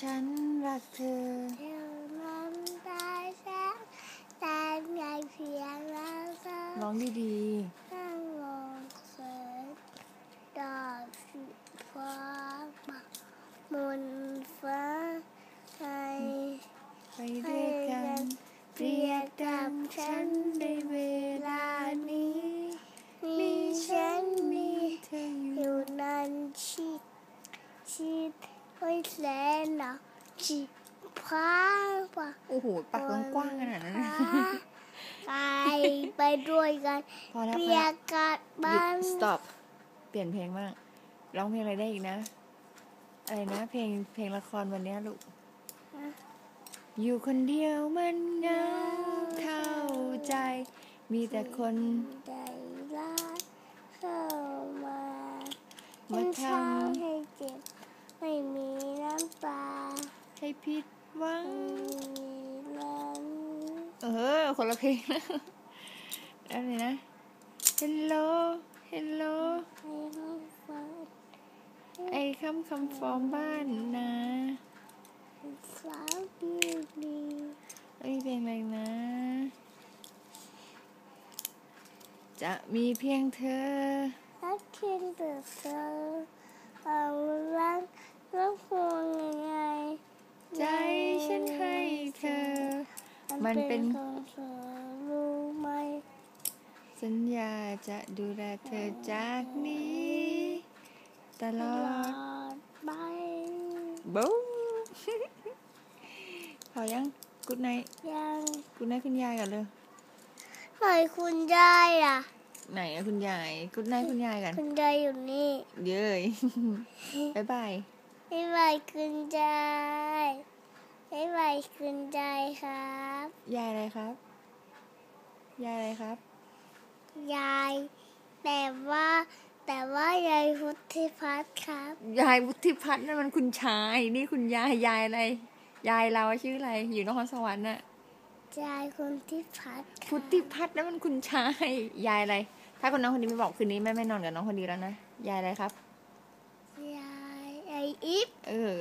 ฉันรักเธอเท่านั้นได้แค่แต่ใหญ่เพียงแล้วเธอร้องดีนั่ ดไว้แสนหนาวชิดพาปะโอ้โหปากกว้างๆขนาดนั้นนะไปไปด้วยกันพอแล้วพอเรียแล้วกกันหบ้ายุนด stop เปลี่ยนเพลงบ้างร้องเพลงอะไรได้อีกนะ อะไรนะ เพลงเพลงละครวันเนี้ยลูก อยู่คนเดียวมันเหงาเข้าใจ มีแต่คนใจร้ายเข้ามามาฉันททำให้เจ็บ ไม่มีน้ำตาำให้ ผิดหวัง เออ คนละเพลงนะอะไรนะ Hello Hello ให้เขาฟังไอ้คำคำฟอร์มบ้านนะดีดีเอ้ยเพลงอะไรนะ จะมีเพียงเธอ รักเพียงแต่เธอเอารักรักห่วงยังไง ใจฉันให้เธอ มันเป็นของเธอรู้ไหมสัญญาจะดูแลเธอจากนี้ ตลตอลอดดไปบู๊พอยังกุดไนยังกุดไนคุณยายก่อนเลยไหนคุณยายอะ ไหนอะคุณยายกุดไนคุณยายกันคุณยายอยู่นี่เย้ยบายบายบ๊ายบายคุณยายบ๊ายบายคุณยายครับ ยายอะไรครับ ยายอะไรครับ ยาย แต่ว่า แต่ว่ายายพุทธิพัฒน์ครับ ยายวุฒิพัฒน์นั่นมันคุณชาย นี่คุณยายยายอะไร ยายเราชื่ออะไร อยู่นครสวรรค์น่ะ ยายคุณที่พัฒน์พุทธิพัฒน์นั่นมันคุณชาย ยายอะไร ถ้าคนน้องคนนี้ไม่บอกคืนนี้แม่ไม่นอนกับน้องคนนี้แล้วนะ ยายอะไรครับ ยายไออิฟ เออ